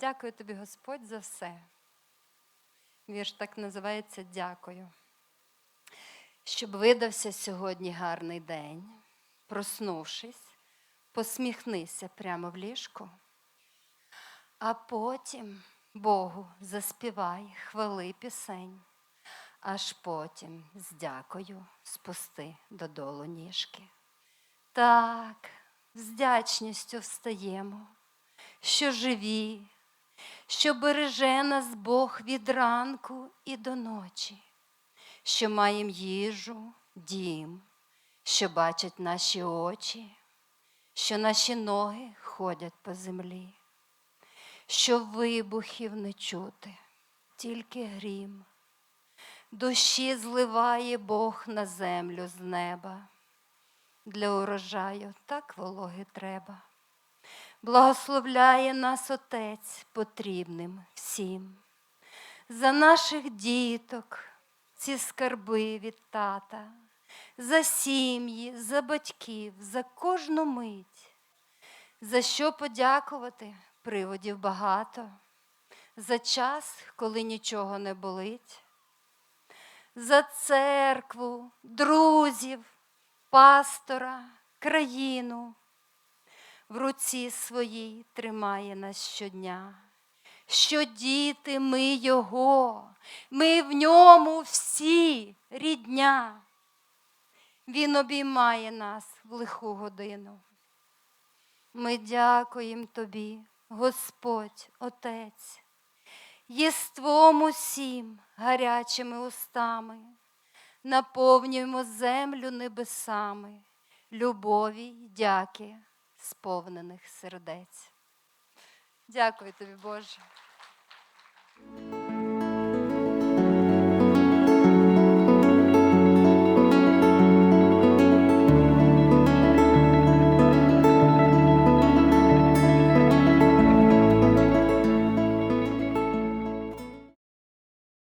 Дякую тобі, Господь, за все. Вірш так називається Дякую. Щоб видався сьогодні гарний день, проснувшись, посміхнися прямо в ліжку, а потім Богу заспівай хвали пісень, аж потім з дякою спусти додолу ніжки. Так, з вдячністю встаємо, що живі, що береже нас Бог від ранку і до ночі, що маємо їжу, дім, що бачать наші очі, що наші ноги ходять по землі, що вибухів не чути, тільки грім. Душі зливає Бог на землю з неба. Для урожаю так вологи треба. Благословляє нас Отець потрібним всім. За наших діток ці скарби від тата, за сім'ї, за батьків, за кожну мить. За що подякувати приводів багато, за час, коли нічого не болить, за церкву, друзів, пастора, країну в руці своїй тримає нас щодня. Що діти ми Його, ми в ньому всі рідня. Він обіймає нас в лиху годину. Ми дякуємо Тобі, Господь, Отець, єством усім гарячими устами, наповнюємо землю небесами, любові дяки сповнених сердець. Дякую тобі, Боже.